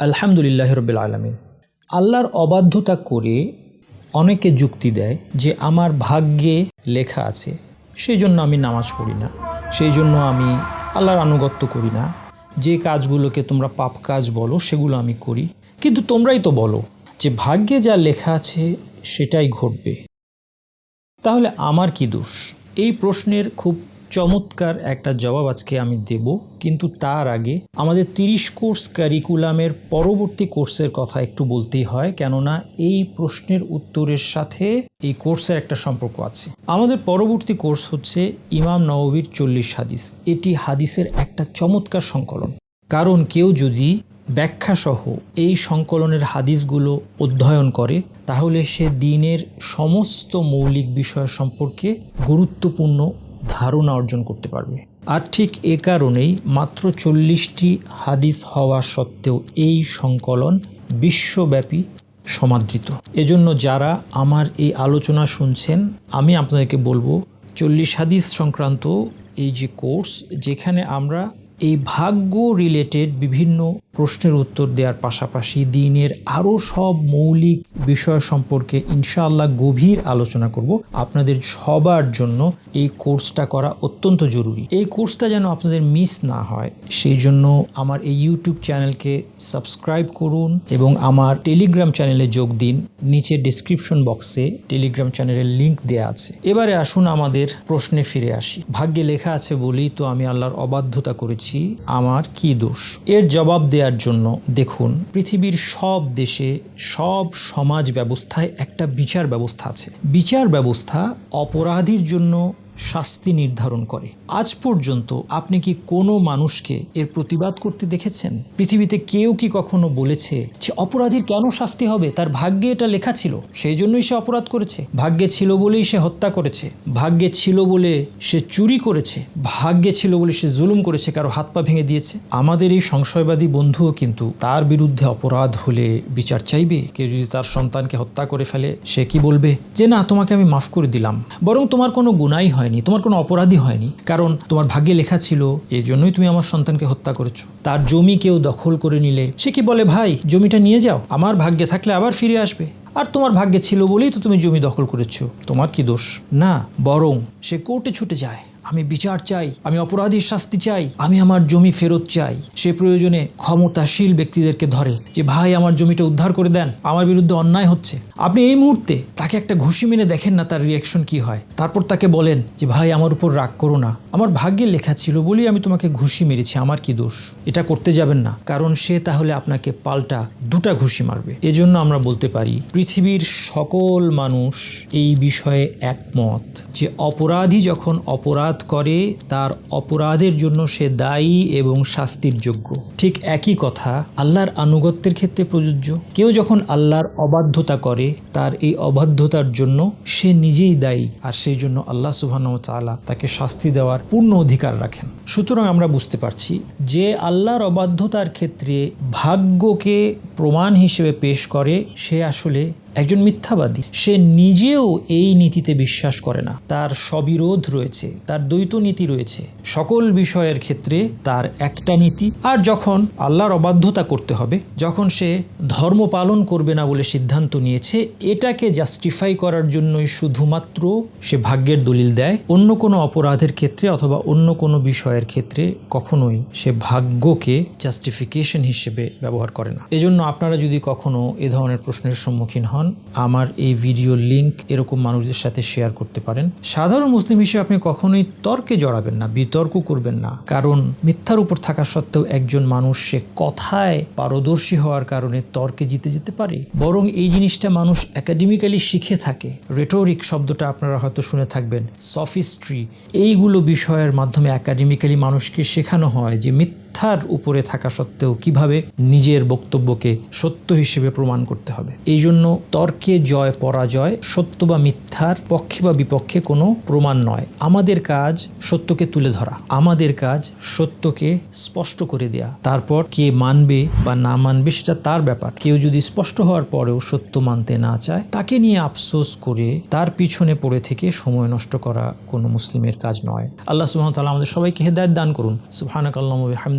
আলহামদুলিল্লাহ রবিল আলমিন। আল্লাহর অবাধ্যতা করে অনেকে যুক্তি দেয় যে আমার ভাগ্যে লেখা আছে সেই জন্য আমি নামাজ পড়ি না সেই জন্য আমি আল্লাহর আনুগত্য করি না, যে কাজগুলোকে তোমরা পাপ কাজ বলো, সেগুলো আমি করি। কিন্তু তোমরাই তো বলো যে ভাগ্যে যা লেখা আছে, সেটাই ঘটবে। তাহলে আমার কি দোষ? এই প্রশ্নের খুব চমৎকার একটা জবাব আজকে আমি দেব, কিন্তু তার আগে আমাদের তিরিশ কোর্স কারিকুলামের পরবর্তী কোর্সের কথা একটু বলতেই হয়, কেননা এই প্রশ্নের উত্তরের সাথে এই কোর্সের একটা সম্পর্ক আছে। আমাদের পরবর্তী কোর্স হচ্ছে ইমাম নববীর চল্লিশ হাদিস। এটি হাদিসের একটা চমৎকার সংকলন। কারণ কেউ যদি ব্যাখ্যাসহ এই সংকলনের হাদিসগুলো অধ্যয়ন করে, তাহলে সে দিনের সমস্ত মৌলিক বিষয় সম্পর্কে গুরুত্বপূর্ণ ধারণা অর্জন করতে পারবে। আর ঠিক এ কারণেই মাত্র চল্লিশটি হাদিস হওয়া সত্ত্বেও এই সংকলন বিশ্বব্যাপী সমাদৃত। এজন্য যারা আমার এই আলোচনা শুনছেন, আমি আপনাদেরকে বলব, চল্লিশ হাদিস সংক্রান্ত এই যে কোর্স, যেখানে আমরা এই ভাগ্য রিলেটেড বিভিন্ন প্রশ্নের উত্তর দেওয়ার পাশাপাশি দিনের আরও সব মৌলিক বিষয় সম্পর্কে ইনশাআল্লাহ গভীর আলোচনা করব। আপনাদের সবার জন্য এই কোর্সটা করা অত্যন্ত জরুরি। এই কোর্সটা যেন আপনাদের মিস না হয়, সেই জন্য আমার এই ইউটিউব চ্যানেলকে সাবস্ক্রাইব করুন এবং আমার টেলিগ্রাম চ্যানেলে যোগ দিন। নিচে ডিসক্রিপশন বক্সে টেলিগ্রাম চ্যানেলের লিংক দেওয়া আছে। এবারে আসুন আমাদের প্রশ্নে ফিরে আসি। ভাগ্যে লেখা আছে বলেই তো আমি আল্লাহর অবাধ্যতা করেছি। আমার কি দোষ? এর জবাব দেওয়ার জন্য দেখুন, পৃথিবীর সব দেশে, সব সমাজ ব্যবস্থায় একটা বিচার ব্যবস্থা আছে। বিচার ব্যবস্থা অপরাধীর জন্য শাস্তি নির্ধারণ করে। আজ পর্যন্ত আপনি কি কোনো মানুষকে এর প্রতিবাদ করতে দেখেছেন? পৃথিবীতে কেউ কি কখনো বলেছে যে অপরাধীর কেন শাস্তি হবে? তার ভাগ্যে এটা লেখা ছিল। সেই জন্যই সে অপরাধ করেছে। ভাগ্যে ছিল বলেই সে হত্যা করেছে। ভাগ্যে ছিল বলে সে চুরি করেছে। ভাগ্যে ছিল বলে সে জুলুম করেছে, কারও হাত পা ভেঙে দিয়েছে। আমাদের এই সংশয়বাদী বন্ধুও কিন্তু তার বিরুদ্ধে অপরাধ হলে বিচার চাইবে। কেউ যদি তার সন্তানকে হত্যা করে ফেলে, সে কি বলবে? যে না, তোমাকে আমি মাফ করে দিলাম। বরং তোমার কোনো গুনাই হয়নি, তোমার কোনো অপরাধী হয়নি। কারণ তোমার ভাগ্যে লেখা ছিল, এই জন্যই তুমি আমার সন্তানকে হত্যা করেছ। তার জমি কেউ দখল করে নিলে। সে কি বলে, ভাই, জমিটা নিয়ে যাও। আমার ভাগ্যে থাকলে আবার ফিরে আসবে। আর তোমার ভাগ্যে ছিল বলেই তো তুমি জমি দখল করেছ। তোমার কি দোষ? না, বরং সে কোর্টে ছুটে যায়। আমি বিচার চাই, আমি অপরাধীর শাস্তি চাই, আমি আমার জমি ফেরত চাই। সে প্রয়োজনে ক্ষমতাশীল ব্যক্তিদেরকে ধরে যে, ভাই, আমার জমিটা উদ্ধার করে দেন, আমার বিরুদ্ধে অন্যায় হচ্ছে। আপনি এই মুহূর্তে তাকে একটা ঘুষি মেনে দেখেন না তার রিয়াকশন কি হয়। তারপর তাকে বলেন যে, ভাই, আমার উপর রাগ করো না। আমার ভাগ্যে লেখা ছিল বলেই আমি তোমাকে ঘুষি মেরেছি, আমার কি দোষ? এটা করতে যাবেন না, কারণ সে তাহলে আপনাকে পাল্টা দুটা ঘুষি মারবে। এজন্য আমরা বলতে পারি, পৃথিবীর সকল মানুষ এই বিষয়ে একমত যে, অপরাধী যখন অপরাধ করে তার অপরাধের জন্য সে দায়ী এবং শাস্তির যোগ্য। ঠিক একই কথা আল্লাহর আনুগত্যের ক্ষেত্রে প্রযোজ্য। কেউ যখন আল্লাহর অবাধ্যতা করে, তার এই অবাধ্যতার জন্য সে নিজেই দায়ী আর সেই জন্য আল্লাহ সুবহানাহু ওয়া তাআলা তাকে শাস্তি দেওয়ার পূর্ণ অধিকার রাখেন। সুতরাং আমরা বুঝতে পারছি যে আল্লাহর অবাধ্যতার ক্ষেত্রে ভাগ্যকে প্রমাণ হিসেবে পেশ করে সে আসলে একজন মিথ্যাবাদী। সে নিজেও এই নীতিতে বিশ্বাস করে না। তার সবিরোধ রয়েছে, তার দ্বৈত নীতি রয়েছে। সকল বিষয়ের ক্ষেত্রে তার একটা নীতি। আর যখন আল্লাহর অবাধ্যতা করতে হবে, যখন সে ধর্ম পালন করবে না বলে সিদ্ধান্ত নিয়েছে, এটাকে জাস্টিফাই করার জন্যই শুধুমাত্র সে ভাগ্যের দলিল দেয়। অন্য কোনো অপরাধের ক্ষেত্রে অথবা অন্য কোনো বিষয়ের ক্ষেত্রে কখনোই সে ভাগ্যকে জাস্টিফিকেশন হিসেবে ব্যবহার করে না। এজন্য আপনারা যদি কখনো এ ধরনের প্রশ্নের সম্মুখীন হন আমার এই ভিডিও লিংক এরকম মানুষদের সাথে শেয়ার করতে পারেন। সাধারণ মুসলিম হিসেবে আপনি কখনোই তর্কে জড়াবেন না, বিতর্ক করবেন না। কারণ মিথ্যার উপর থাকা সত্ত্বেও একজন মানুষ সে কথায় পারদর্শী হওয়ার কারণে তর্কে জিতে যেতে পারে। বরং এই জিনিসটা মানুষ একাডেমিক্যালি শিখে থাকে। রেটোরিক শব্দটা আপনারা হয়তো শুনে থাকবেন। সফিস্ট্রি এইগুলো বিষয়ের মাধ্যমে একাডেমিক্যালি মানুষকে শেখানো হয় যে মিথ্যা মিথ্যার উপরে থাকা সত্ত্বেও কীভাবে নিজের বক্তব্যকে সত্য হিসেবে প্রমাণ করতে হবে? এই জন্য তর্কে জয়, পরাজয়, সত্য বা মিথ্যার পক্ষে বা বিপক্ষে কোনো প্রমাণ নয়। আমাদের কাজ সত্যকে তুলে ধরা, আমাদের কাজ সত্যকে স্পষ্ট করে দেয়া। তারপর কে মানবে বা না মানবে সেটা তার ব্যাপার। কেউ যদি স্পষ্ট হওয়ার পরেও সত্য মানতে না চায়, তাকে নিয়ে আফসোস করে তার পিছনে পড়ে থেকে সময় নষ্ট করা কোনো মুসলিমের কাজ নয়। আল্লাহ তাআলা আমাদের সবাইকে হেদায়েত দান করুন। সুবহানাকাল্লাহু ওয়া